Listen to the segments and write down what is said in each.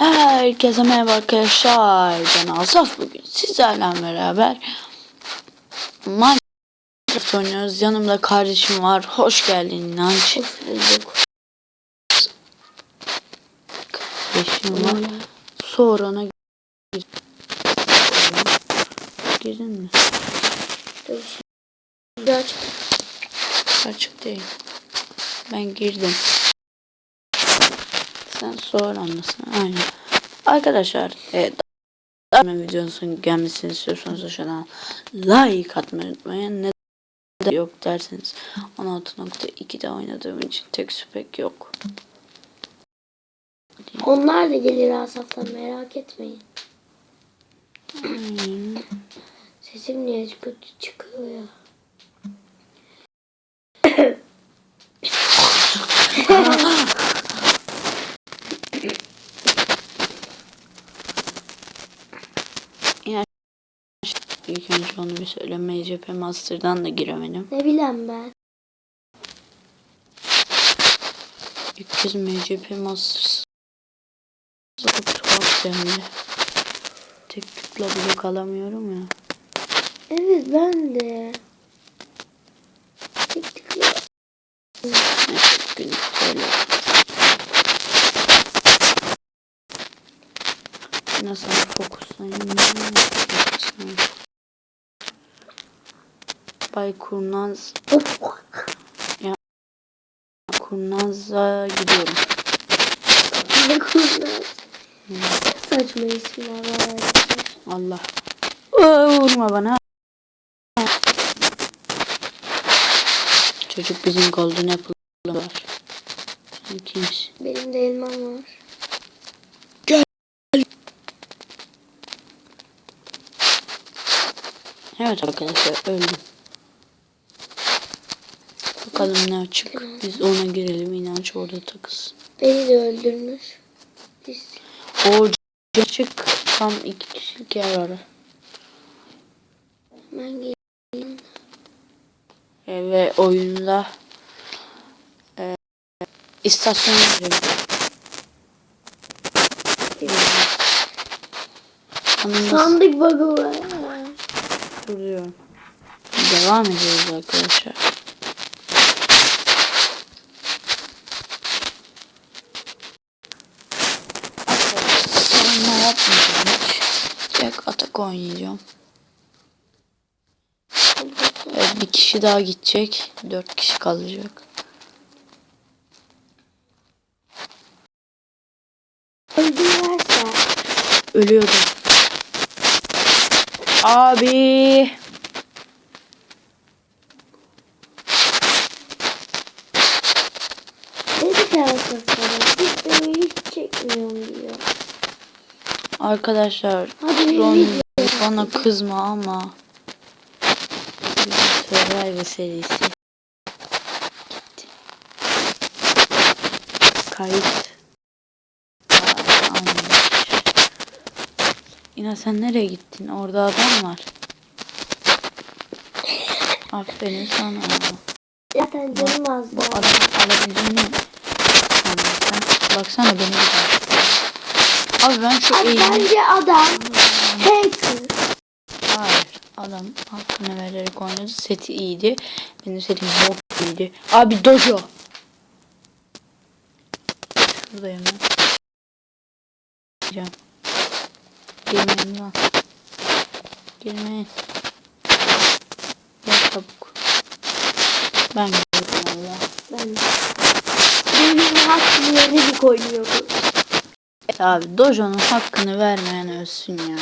Herkese merhaba arkadaşlar. Ben Asaf bugün sizlerle beraber Minecraft oynuyoruz. Yanımda kardeşim var. Hoş geldin İnanç. Hoş bulduk. Kardeşim var. Sonra gir. Girdin mi? Dur şimdi aç. Açık değil. Ben girdim. Sen sonra mısın? Aynen. Arkadaşlar e, daha videosunun gelmesini istiyorsanız aşağıdan like atmayı unutmayın. Ne de yok derseniz 16.2'de oynadığım için tek süpek yok. Onlar da gelir Asaf'tan merak etmeyin. Sesim niye kötü çıkıyor ya? İlk önce onu bir söyle. MCP Master'dan da giremedim. Ne bileyim ben. İlk kez MCP Master çok tuhaf yani. Tek tıkla bile kalamıyorum ya. Evet ben de. Tık ya. Neyse günlük söyle. Nasıl fokuslayayım? Fokuslayayım. Bay Kurnaz Of. Kurnaz'a gidiyorum. Ne kurnaz. Saçma isimler var. Allah. Aa, vurma bana. Çocuk bizim Golden Apple'ı var. Sen kimsin? Benim de elmam var. Evet arkadaşlar öldüm. Bakalım ne açık. Biz ona girelim inanç orada takız. Beni de öldürmüş. Biz O açık tam iki kişilik yer var. hemen geleyim. E, ve oyunda e. Anımız Sandık bug'ı var. duruyorum. Devam ediyoruz arkadaşlar. Atak oynayacağım. Evet, bir kişi daha gidecek. Dört kişi kalacak. Öldürürlerse. Ölüyordum. Abi. Arkadaşlar Hadi Ron. Bana kızma ama Survivor serisi gitti. Kayıt. Yine sen nereye gittin? Orada adam var. Aferin sana. Zaten canım az Bu adam alabildiğini sanırsan. Baksana beni bir daha. Abi ben şu Abi eğimi... bence adam hacker. Hayır. Adam hakkını vererek oynadı. Seti iyiydi. Benim setim yok iyiydi. Abi dojo. Şuradayım ben. Gireceğim. Girmeyin lan. Girmeyin. Gel çabuk. Ben gidiyorum valla. Ben benim hakkımı vererek oynuyorum. Abi dojonun hakkını vermeyen ölsün ya.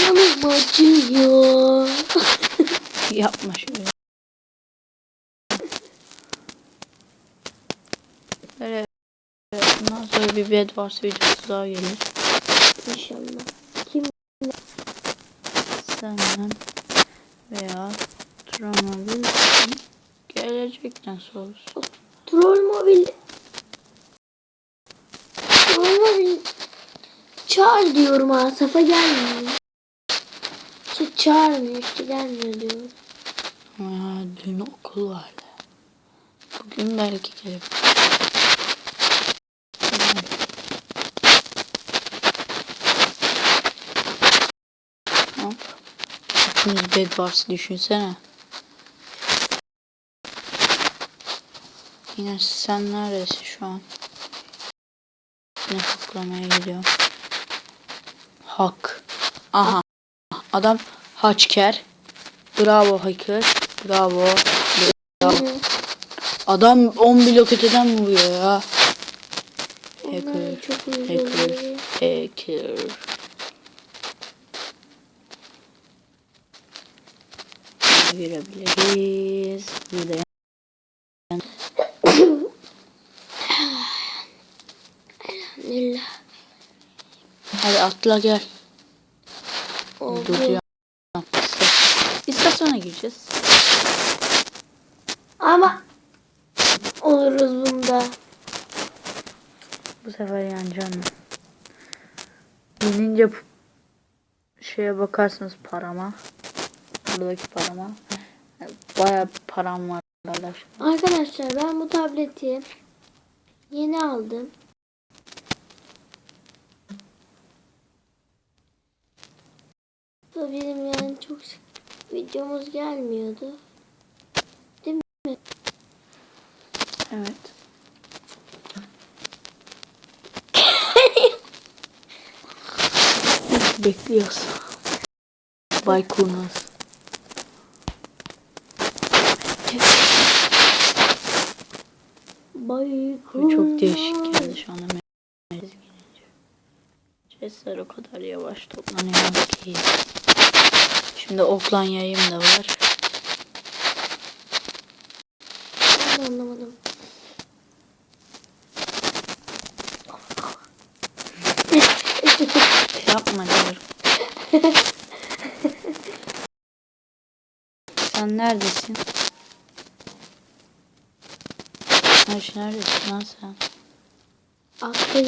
Canım acıyor. Yapma şöyle. Böyle bundan sonra bir bed varsa videosu daha gelir. İnşallah. Kim Senden veya Tromobil gelecekten sorusu. troll mobil troll mobil Çağır diyorum Asaf'a gelmiyor. İşte çağırmıyor işte gelmiyor diyorum. Ama ya dün okul vardı. Bugün belki gelip. Hepimiz bedbars düşünsene. Yine sen neredesin şu an? Ne haklamaya geliyor. Hak. Aha. Adam haçker. Bravo hacker. Bravo. Bravo. Adam 10 blok öteden vuruyor ya. Hacker. Hacker. Hacker. Girebiliriz. Burada Lillah. Hadi atla gel. Oldu. Duruyor. İstasyona gireceğiz. Ama oluruz bunda. Bu sefer yeneceğim ben. Yenince şeye bakarsınız parama. Buradaki parama. Baya param var arkadaşlar. Arkadaşlar ben bu tableti yeni aldım. Da benim yani çok sık videomuz gelmiyordu. Evet. Bekliyoruz. Bay Kurnaz. Bay Bu çok değişik geldi şu anda. Chestler o kadar yavaş toplanıyor ki. Şimdi oklan yayım da var. Ben de anlamadım. Yapma diyorum. sen neredesin? Ayşe neredesin lan sen? Aklım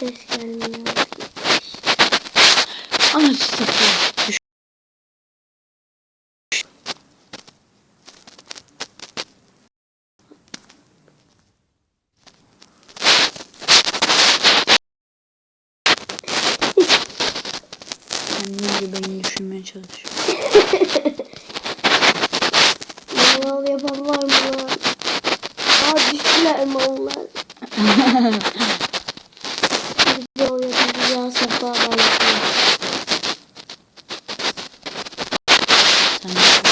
ses gelmiyor. Ana sıkıyor. Düş. Ben niye beni düşünmeye çalışıyorum. Mal yapan var mı lan? Aa düştüler mallar. Video yapacağız sefa var. De-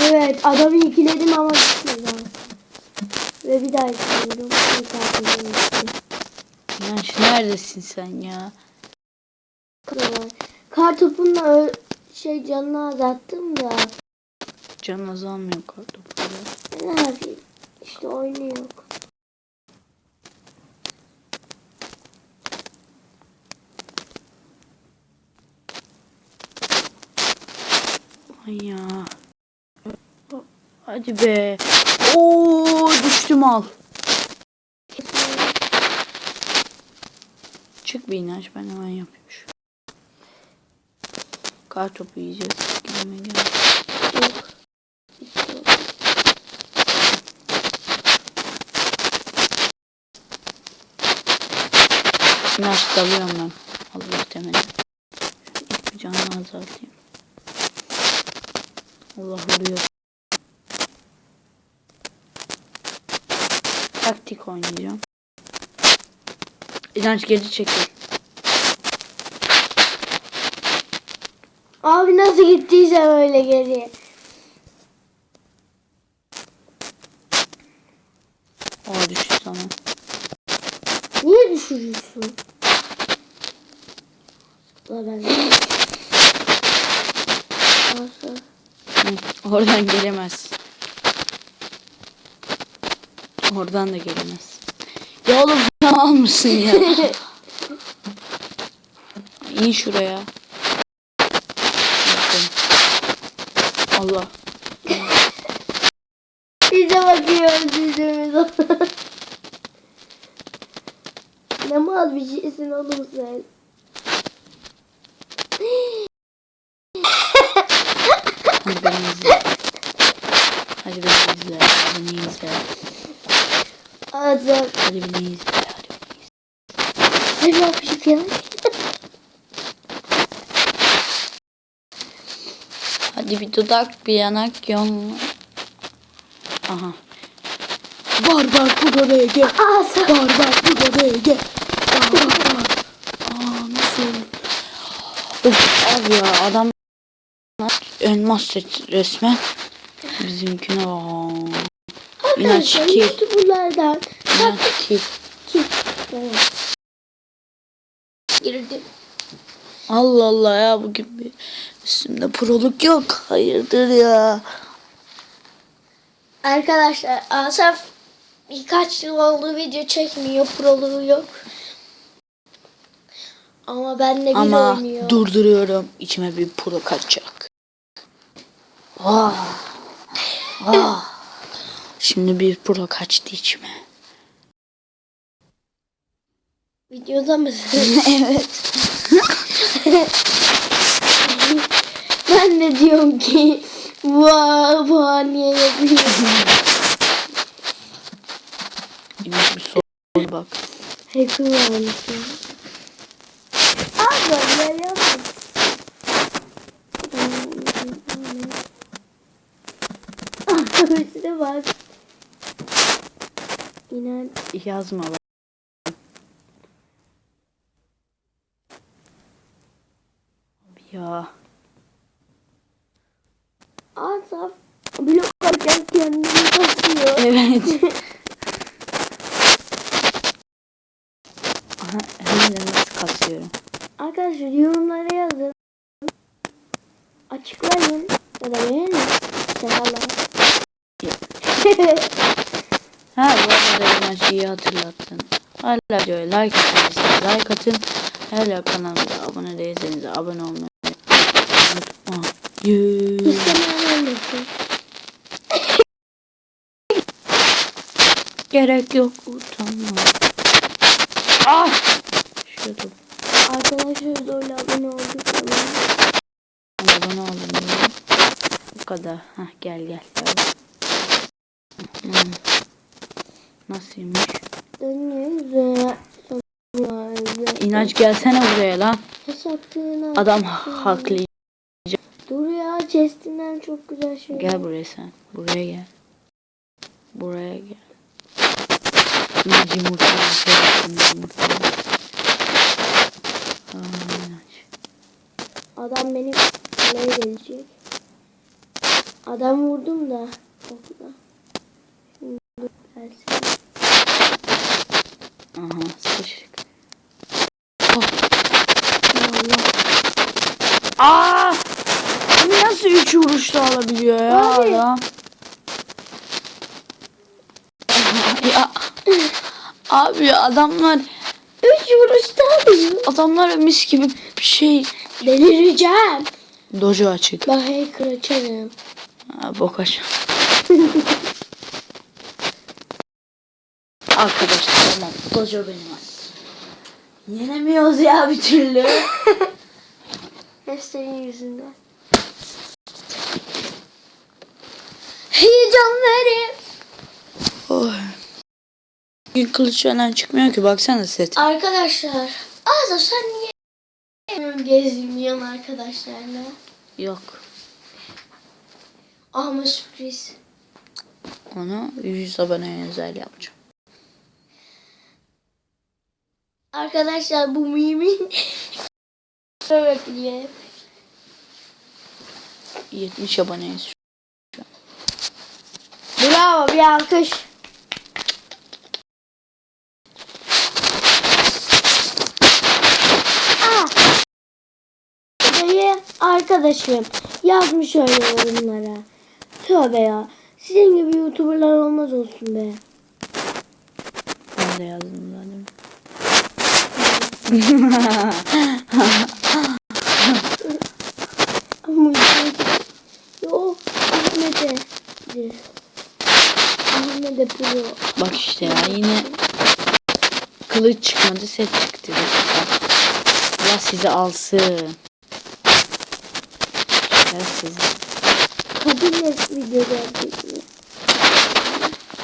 Evet adamı ikiledim ama ha. Ve bir daha ikiledim. Bir daha ikiledim. İnanç neredesin sen ya? Kar topunla şey canını azalttım da Can azalmıyor kartopuyla. ne yapayım? İşte oynuyor. Ay ya. Hadi be. Oo düştüm al. Çık bir inanç ben hemen yapayım şu. Kartopu yiyeceğiz. Gelme gel. Yok. İşte o. İnanç dalıyorum ben. Allah temeli. Bir canını azaltayım. Allah vuruyor. Taktik oynayacağım. İnanç geri çekil. Abi nasıl gittiyse öyle geriye. O düştü sana. Niye düşürüyorsun? La ben Nasıl? Hı, oradan gelemez. Oradan da gelemez. Ya oğlum ne almışsın ya? İn şuraya. Allah. Bize bakıyoruz yüzümüze. ne mal bir şeysin oğlum sen. Hadi. Hadi bileyiz. Hadi bileyiz. Hadi ne yapacağız? Hadi bir dudak bir yanak yon. Aha. Barbar bu gel. Barbar bu gel. Barbar. Aa nasıl? Of abi ya adam elmas resmen. Bizimkine. Aa. Arkadaşlar YouTuber'lardan Girdim. Allah Allah ya bugün bir üstümde proluk yok. Hayırdır ya. Arkadaşlar Asaf birkaç yıl oldu video çekmiyor. Proluğu yok. Ama benle bir Ama oynuyor. durduruyorum. İçime bir pro kaçacak. Ah. Ah. Şimdi bir pro kaçtı içime. Videoda mısın? evet. ben de diyorum ki vaa vaa niye yapıyor? İnanç bir sol bak. Hacker olmuşsun. Abi ben yapmadım. Üstüne bak. İnan. Yazma bak. Abi Ya. Asaf blok arken kendini basıyor. Evet. Aha, hem de nasıl kasıyorum. Arkadaşlar yorumlara yazın. Açıklayın. Ya da beğenin. Şakalar. Ha bu arada İnanç iyi hatırlattın. Hala diyor like atın. Like atın. Hala kanalımıza abone değilseniz abone olmayı olmasın. Gerek yok utanma. Ah! Şurada Arkadaşlar zorla abone olduk abone diyorum. Bu kadar. Hah gel gel. gel. Hmm. Yüzüne. İnanç gelsene buraya lan. Adam haklı. Chestinden çok güzel şey. Gel buraya sen. Buraya gel. Buraya gel. İnanç yumurta. Adam beni kaleye gelecek. Adam vurdum da. Okla. Şimdi gelsin. Aha sıçtık. Allah. Aa! Nasıl üç vuruşla alabiliyor ya Abi. adam? ya. Abi adamlar Üç vuruşta alıyor. adamlar mis gibi bir şey Delireceğim. dojo açık. Bak hacker açarım. Ha, bok aç. Arkadaşlar tamam dojo benim artık. Yenemiyoruz ya bir türlü. Hep senin yüzünden. Verin. Oy. Bugün kılıç falan çıkmıyor ki baksana set. Arkadaşlar. Azam sen niye gezmiyorsun arkadaşlarla? Yok. Ama sürpriz. Onu 100 aboneye özel yapacağım. Arkadaşlar bu mimin bekliyor hep. 70 aboneyiz. Bravo bir alkış. Aa! Dayı arkadaşım yazmış öyle yorumlara. Tövbe ya. Sizin gibi youtuberlar olmaz olsun be. Ben de yazdım zaten. Ama Yo Ahmet'e. Pro. Bak işte ya yine kılıç çıkmadı set çıktı. Allah sizi alsın. Ya sizi. Kabinle video gelecek mi?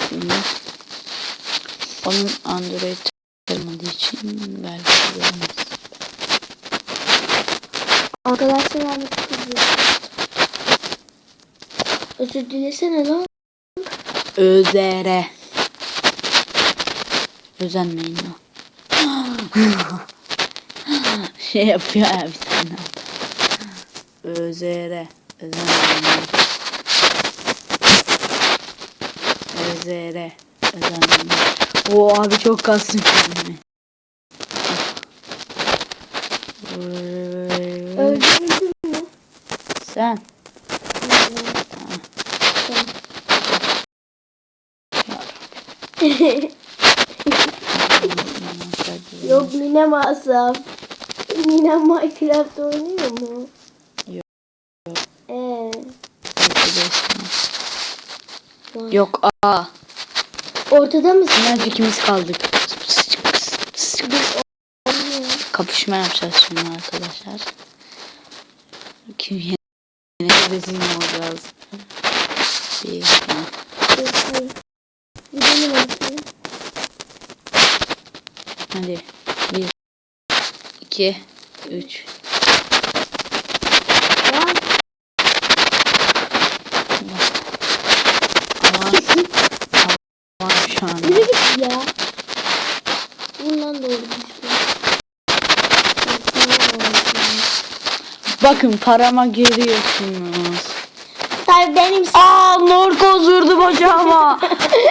Şimdi onun Android olmadığı için belki görmez. Arkadaşlar kızıyor. Özür dilesene lan. Özere. Özenmeyin lan. şey yapıyor ya bir tane. Özere. Özenmeyin. Özere. Özenmeyin. Oo abi çok. Öldürdün mü? Sen. Yok Mine masraf. Mine Minecraft oynuyor mu? Yok. Ee. Yok aa. Ortada mısın? Sadece ikimiz kaldık. Kapışma yapacağız şimdi arkadaşlar. Kim yine rezil olacağız. Bir. Gidelim bakayım. Hadi. Bir, iki, üç. Şu an. Yürü git ya. Vur lan doğru. Bakın parama görüyorsunuz. Tabii benim Aa narkoz vurdu bacağıma.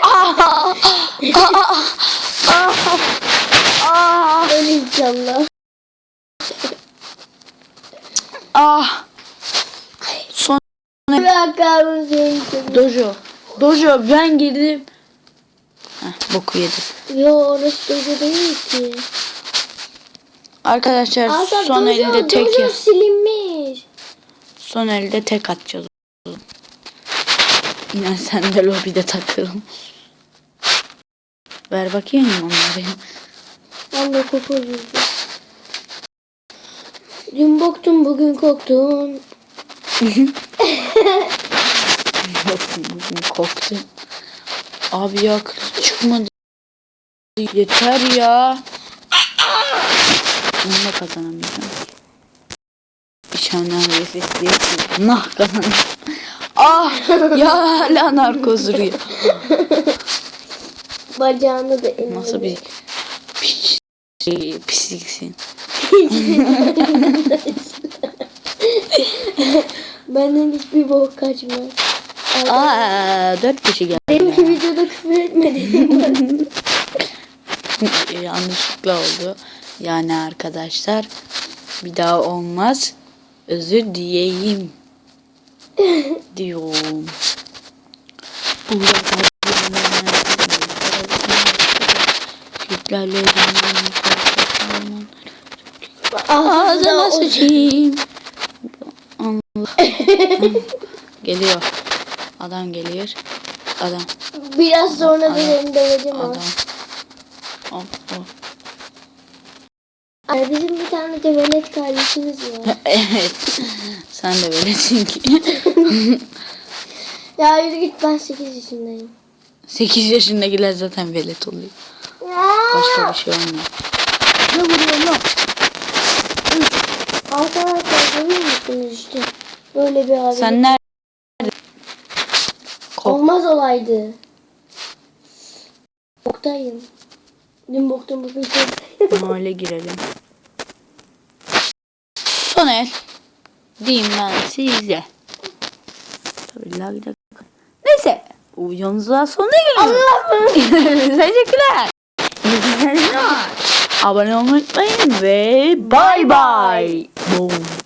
Aa, aa, aa, aa, öl inşallah. ah. Son mısın? Dojo. Dojo ben girdim. Heh, boku yedim. Yo orası dojo değil ki. Arkadaşlar Aa, son dojo, elde tek dojo ya. silinmiş. Son elde tek atacağız. Yine sen de lobide takıl. Ver bakayım onları. Ben de koku. Dün boktun bugün koktun. Bakın bugün korktum. Abi ya kız çıkmadı. Yeter ya. Bunu da kazanamayacağım. İçenden nefes değil. Nah kazan. Ah ya hala narkoz duruyor. Bacağını da elini. Nasıl bir şey, pisliksin. Benden hiçbir bok kaçmaz. Aa dört kişi geldi. Benimki videoda küfür etmedim. Yanlışlıkla oldu. Yani arkadaşlar bir daha olmaz. Özür diyeyim. Diyorum. Burada Türklerle Ağzına sıçayım. Geliyor. Adam geliyor. Adam. Biraz sonra da seni döveceğim. Adam. Hop hop. Ay, bizim bir tane de velet kardeşimiz var. evet. Sen de böylesin ki. ya yürü git ben 8 yaşındayım. 8 yaşındakiler zaten velet oluyor. Başka bir şey olmuyor. Ne vuruyor lan? Arkadaşlar görüyor musunuz işte? Böyle bir abi. Sen nerede? Olmaz olaydı. Boktayım. Dün boktum bugün boktayım. Öyle girelim. Son el. Diyeyim ben size. Tabii lagda. Neyse. Videomuzun sonuna geliyoruz. Teşekkürler. Abone olmayı unutmayın ve bye bye. Boom.